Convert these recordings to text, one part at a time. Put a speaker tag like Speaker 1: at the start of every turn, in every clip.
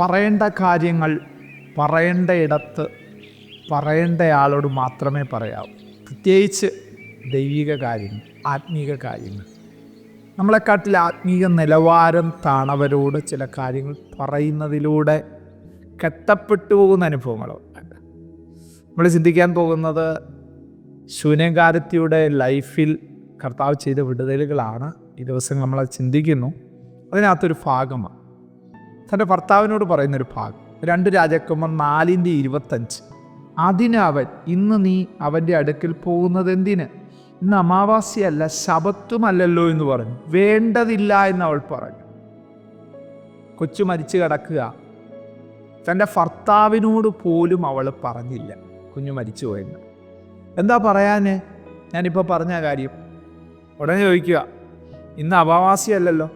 Speaker 1: പറയേണ്ട കാര്യങ്ങൾ പറയേണ്ട ഇടത്ത് പറയേണ്ടയാളോട് മാത്രമേ പറയാവൂ. പ്രത്യേകിച്ച് ദൈവിക കാര്യങ്ങൾ ആത്മീക കാര്യങ്ങൾ. നമ്മളെക്കാട്ടിൽ ആത്മീയ നിലവാരം താണവരോട് ചില കാര്യങ്ങൾ പറയുന്നതിലൂടെ കെട്ടപ്പെട്ടു പോകുന്ന അനുഭവങ്ങളോ? നമ്മൾ ചിന്തിക്കാൻ പോകുന്നത് ശൂന്യകാരത്തിയുടെ ലൈഫിൽ കർത്താവ് ചെയ്ത വിടുതലുകളാണ്. ഈ ദിവസം നമ്മൾ ചിന്തിക്കുന്നു. അതിനകത്തൊരു ഭാഗമാണ്. തന്റെ ഭർത്താവിനോട് പറയുന്നൊരു ഭാഗം. രണ്ട് രാജാക്കന്മാർ നാലിന്റെ ഇരുപത്തഞ്ച്. അതിന് അവൻ ഇന്ന് നീ അവന്റെ അടുക്കൽ പോകുന്നത് എന്തിന് ഇന്ന് അമാവാസിയല്ല ശബത്തുമല്ലല്ലോ എന്ന് പറഞ്ഞു. വേണ്ടതില്ല എന്ന് അവൾ പറഞ്ഞു. കൊച്ചു മരിച്ചു കിടക്കുക. തന്റെ ഭർത്താവിനോട് പോലും അവൾ പറഞ്ഞില്ല. കുഞ്ഞു മരിച്ചു പോയെന്ന്. എന്താ പറയാന്? ഞാനിപ്പോൾ പറഞ്ഞ കാര്യം. ഉടനെ ചോദിക്കുക. ഇന്ന് അമാവാസ്യയല്ലല്ലോ.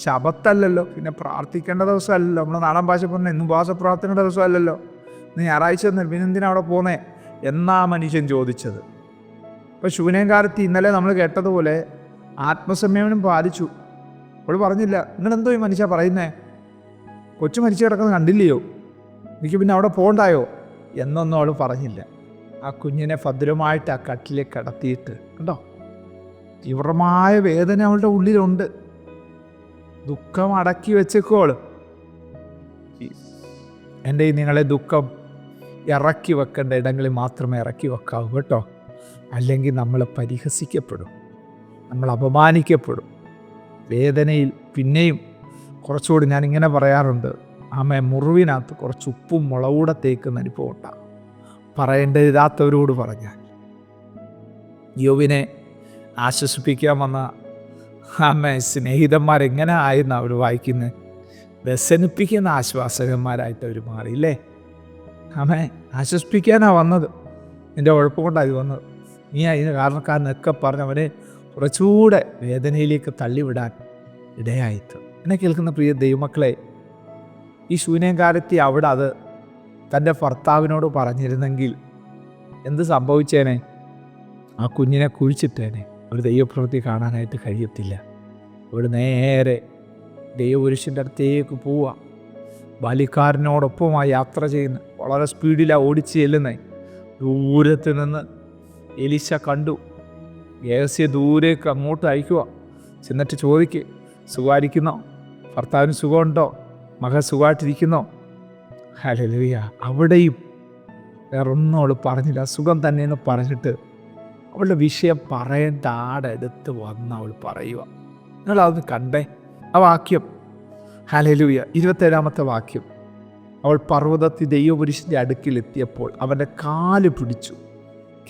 Speaker 1: ശബത്തല്ലല്ലോ. പിന്നെ പ്രാർത്ഥിക്കേണ്ട ദിവസമല്ലല്ലോ. നമ്മുടെ നാടൻ ഭാഷ പറഞ്ഞ ഇന്ന് ഉപവാസ പ്രാർത്ഥനയുടെ ദിവസമല്ലല്ലോ. ഇന്ന് ഞായറാഴ്ച തന്നെ പിന്നെ എന്തിനാ അവിടെ പോന്നേ? എന്നാ മനുഷ്യൻ ചോദിച്ചത്. ഇപ്പോൾ ശൂന്യകാലത്ത് ഇന്നലെ നമ്മൾ കേട്ടതുപോലെ ആത്മസംയമനം പാലിച്ചു. അവൾ പറഞ്ഞില്ല. നിങ്ങളെന്തോ ഈ മനുഷ്യ പറയുന്നേ? കൊച്ചു മരിച്ചു കിടക്കുന്നത് കണ്ടില്ലയോ? എനിക്ക് പിന്നെ അവിടെ പോകണ്ടായോ എന്നൊന്നും അവൾ പറഞ്ഞില്ല. ആ കുഞ്ഞിനെ ഭദ്രമായിട്ട് ആ കട്ടിലേക്ക് കിടത്തിയിട്ട് കണ്ടോ? തീവ്രമായ വേദന അവളുടെ ഉള്ളിലുണ്ട്. ദുഃഖം അടക്കി വെച്ചേക്കോൾ എന്റെ ഈ നിങ്ങളെ ദുഃഖം ഇറക്കി വെക്കേണ്ട ഇടങ്ങളിൽ മാത്രമേ ഇറക്കി വെക്കാവൂ കേട്ടോ. അല്ലെങ്കിൽ നമ്മൾ പരിഹസിക്കപ്പെടും. നമ്മൾ അപമാനിക്കപ്പെടും. വേദനയിൽ പിന്നെയും കുറച്ചുകൂടി ഞാൻ ഇങ്ങനെ പറയാറുണ്ട്. ആമേ മുറിവിനകത്ത് കുറച്ച് ഉപ്പും മുളകൂടെ തേക്കുന്ന അനുഭവം ഉണ്ടാകും പറയേണ്ടതില്ലാത്തവരോട് പറഞ്ഞാൽ. യോവിനെ ആശ്വസിപ്പിക്കാൻ വന്ന അമ്മ സ്നേഹിതന്മാരെങ്ങനെ ആയിരുന്നു അവർ വായിക്കുന്നത് വ്യസനിപ്പിക്കുന്ന ആശ്വാസകന്മാരായിട്ട് അവർ മാറിയില്ലേ? ആമേ ആശ്വസിപ്പിക്കാനാണ് വന്നത്. എന്റെ ഉഴപ്പം കൊണ്ടാണ് ഇത് വന്നത്. നീ അതിന് കാരണക്കാരനൊക്കെ പറഞ്ഞ് അവനെ കുറച്ചുകൂടെ വേദനയിലേക്ക് തള്ളിവിടാൻ ഇടയായിട്ട്. എന്നെ കേൾക്കുന്ന പ്രിയ ദൈവമക്കളെ ഈ ശൂന്യകാലത്തി അവിടെ അത് തന്റെ ഭർത്താവിനോട് പറഞ്ഞിരുന്നെങ്കിൽ എന്ത് സംഭവിച്ചേനെ? ആ കുഞ്ഞിനെ കുഴിച്ചിട്ടേനെ. ഒരു ദൈവപ്രവൃത്തി കാണാനായിട്ട് കഴിയത്തില്ല. അവർ നേരെ ദൈവപുരുഷന്റെ അടുത്തേക്ക് പോവുക ബാലിക്കാരനോടൊപ്പമായി യാത്ര ചെയ്യുന്ന വളരെ സ്പീഡിലാണ് ഓടിച്ച് ചെല്ലുന്നത് ദൂരത്ത് നിന്ന് എലിശ കണ്ടു. ഗേഹസ്യ ദൂരേക്ക് അങ്ങോട്ട് അയക്കുക ചെന്നിട്ട് ചോദിക്ക് സുഖമായിരിക്കുന്നോ? ഭർത്താവിന് സുഖമുണ്ടോ? മകൻ സുഖമായിട്ടിരിക്കുന്നോ? ഹലലുയ അവിടെയും വേറൊന്നും അവൾ പറഞ്ഞില്ല. സുഖം തന്നെയെന്ന് പറഞ്ഞിട്ട് അവളുടെ വിഷയം പറയേണ്ട ആടെടുത്ത് വന്ന് അവൾ പറയുക. നിങ്ങളതൊന്ന് കണ്ടേ. ആ വാക്യം. ഹലലൂയ ഇരുപത്തേഴാമത്തെ വാക്യം. അവൾ പർവതത്തിൽ ദൈവപുരുഷന്റെ അടുക്കിലെത്തിയപ്പോൾ അവന്റെ കാൽ പിടിച്ചു.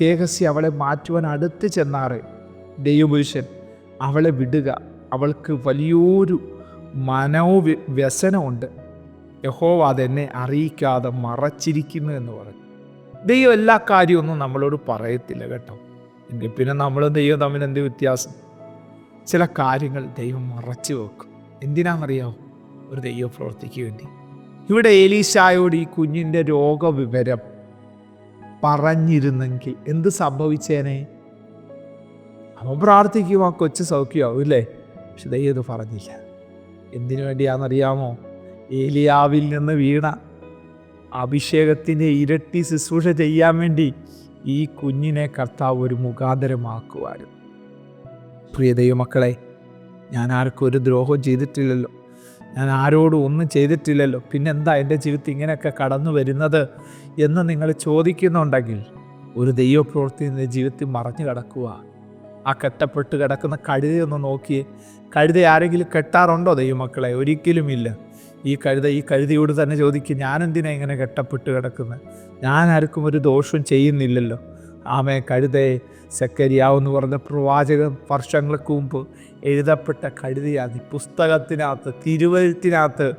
Speaker 1: കേഹസി അവളെ മാറ്റുവാൻ അടുത്ത് ചെന്നാറ്. ദൈവപുരുഷൻ അവളെ വിടുക. അവൾക്ക് വലിയൊരു മനോവ്യ വ്യസനമുണ്ട്. യഹോവ അതെന്നെ അറിയിക്കാതെ മറച്ചിരിക്കുന്നു എന്ന് പറഞ്ഞു. ദൈവം എല്ലാ കാര്യമൊന്നും നമ്മളോട് പറയത്തില്ല കേട്ടോ. എങ്കിൽ പിന്നെ നമ്മളും ദൈവം തമ്മിൽ എന്ത് വ്യത്യാസം? ചില കാര്യങ്ങൾ ദൈവം മറച്ചു വെക്കും. എന്തിനാണെന്നറിയാമോ ഒരു ദൈവ പ്രവർത്തിക്ക് വേണ്ടി. ഇവിടെ ഏലീശായോട് ഈ കുഞ്ഞിന്റെ രോഗവിവരം പറഞ്ഞിരുന്നെങ്കിൽ എന്ത് സംഭവിച്ചേനെ? അവൻ പ്രാർത്ഥിക്കും ആ കൊച്ചു സൗഖ്യമാവും അല്ലേ പക്ഷെ ദൈവം ഇത് പറഞ്ഞില്ല. എന്തിനു വേണ്ടിയാണെന്നറിയാമോ? ഏലിയാവിൽ നിന്ന് വീണ അഭിഷേകത്തിന്റെ ഇരട്ടി ശുശ്രൂഷ ചെയ്യാൻ വേണ്ടി ഈ കുഞ്ഞിനെ കർത്താവ് ഒരു മുഖാന്തരമാക്കുവാനും. പ്രിയ ദൈവമക്കളെ ഞാൻ ആർക്കും ഒരു ദ്രോഹം ചെയ്തിട്ടില്ലല്ലോ. ഞാൻ ആരോടും ഒന്നും ചെയ്തിട്ടില്ലല്ലോ. പിന്നെന്താ എന്റെ ജീവിതത്തിൽ ഇങ്ങനെയൊക്കെ കടന്നു വരുന്നത് എന്ന് നിങ്ങൾ ചോദിക്കുന്നുണ്ടെങ്കിൽ ഒരു ദൈവപ്രവൃത്തി നിന്റെ ജീവിതത്തിൽ മറഞ്ഞു കിടക്കുക. ആ കെട്ടപ്പെട്ട് കിടക്കുന്ന കഴുതയൊന്ന് നോക്കിയേ. കഴുത ആരെങ്കിലും കെട്ടാറുണ്ടോ ദൈവമക്കളെ? ഒരിക്കലുമില്ല. ഈ കഴുത ഈ കഴുതിയോട് തന്നെ ചോദിക്കും ഞാൻ എന്തിനാ ഇങ്ങനെ കെട്ടപ്പെട്ട് കിടക്കുന്നത് ഞാൻ ആർക്കും ഒരു ദോഷവും ചെയ്യുന്നില്ലല്ലോ. ആമേ കഴുതയെ സെക്കരിയാവെന്ന് പറഞ്ഞ പ്രവാചകൻ വർഷങ്ങൾക്ക് മുമ്പ് എഴുതപ്പെട്ട കഴുതിയാണ്. ഈ പുസ്തകത്തിനകത്ത് തിരുവഴുത്തിനകത്ത്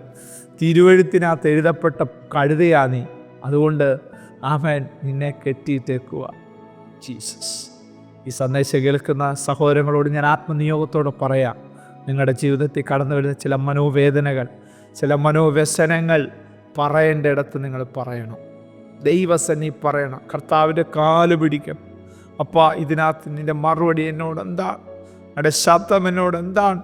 Speaker 1: തിരുവഴുത്തിനകത്ത് എഴുതപ്പെട്ട കഴുതയാണ് അതുകൊണ്ട് ആമേൻ നിന്നെ കെട്ടിയിട്ടേക്കുക ജീസസ്. ഈ സന്ദേശം കേൾക്കുന്ന സഹോദരങ്ങളോട് ഞാൻ ആത്മനിയോഗത്തോടെ പറയാം. നിങ്ങളുടെ ജീവിതത്തിൽ കടന്നു വരുന്ന ചില മനോവേദനകൾ ചില മനോവ്യസനങ്ങൾ പറയേണ്ട ഇടത്ത് നിങ്ങൾ പറയണം. ദൈവസന്നി പറയണം. കർത്താവിന്റെ കാൽ പിടിക്കണം. അപ്പ ഇതിനകത്ത് നിന്റെ മറുപടി എന്നോട് എന്താണ്? എന്റെ ശബ്ദം എന്നോട് എന്താണ്?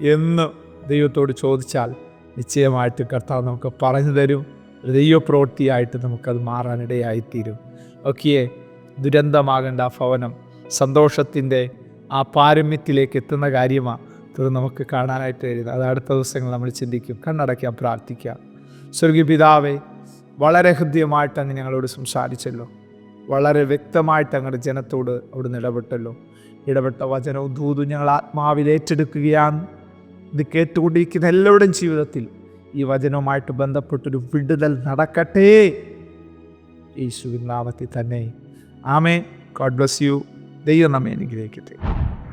Speaker 1: എന്ന് ദൈവത്തോട് ചോദിച്ചാൽ നിശ്ചയമായിട്ട് കർത്താവ് നമുക്ക് പറഞ്ഞു തരും. ദൈവപ്രവൃത്തിയായിട്ട് നമുക്കത് മാറാനിടയായിത്തീരും. ഓക്കെ ദുരന്തമാകേണ്ട ആ ഭവനം സന്തോഷത്തിന്റെ ആ പാരമ്യത്തിലേക്ക് എത്തുന്ന കാര്യമാണ്. ഇത് നമുക്ക് കാണാനായിട്ട് വരുന്നത് അത് അടുത്ത ദിവസങ്ങൾ നമ്മൾ ചിന്തിക്കും. കണ്ണടയ്ക്കാം പ്രാർത്ഥിക്കാം സ്വർഗീയ പിതാവേ വളരെ ഹൃദ്യമായിട്ട് അങ്ങ് ഞങ്ങളോട് സംസാരിച്ചല്ലോ. വളരെ വ്യക്തമായിട്ട് അങ്ങയുടെ ജനത്തോട് അവിടുന്ന് ഇടപെട്ടല്ലോ. ഇടപെട്ട വചനവും ദൂതും ഞങ്ങൾ ആത്മാവിൽ ഏറ്റെടുക്കുകയാണ്. ഇത് കേട്ടുകൊണ്ടിരിക്കുന്ന എല്ലാവരുടെയും ജീവിതത്തിൽ ഈ വചനവുമായിട്ട് ബന്ധപ്പെട്ടൊരു വിടുതൽ നടക്കട്ടെ. യേശുവിൻ നാമത്തിൽ തന്നെ. ആമേ ഗോഡ് ബ്ലസ് യു ദൈവം നമ്മെ അനുഗ്രഹിക്കട്ടെ.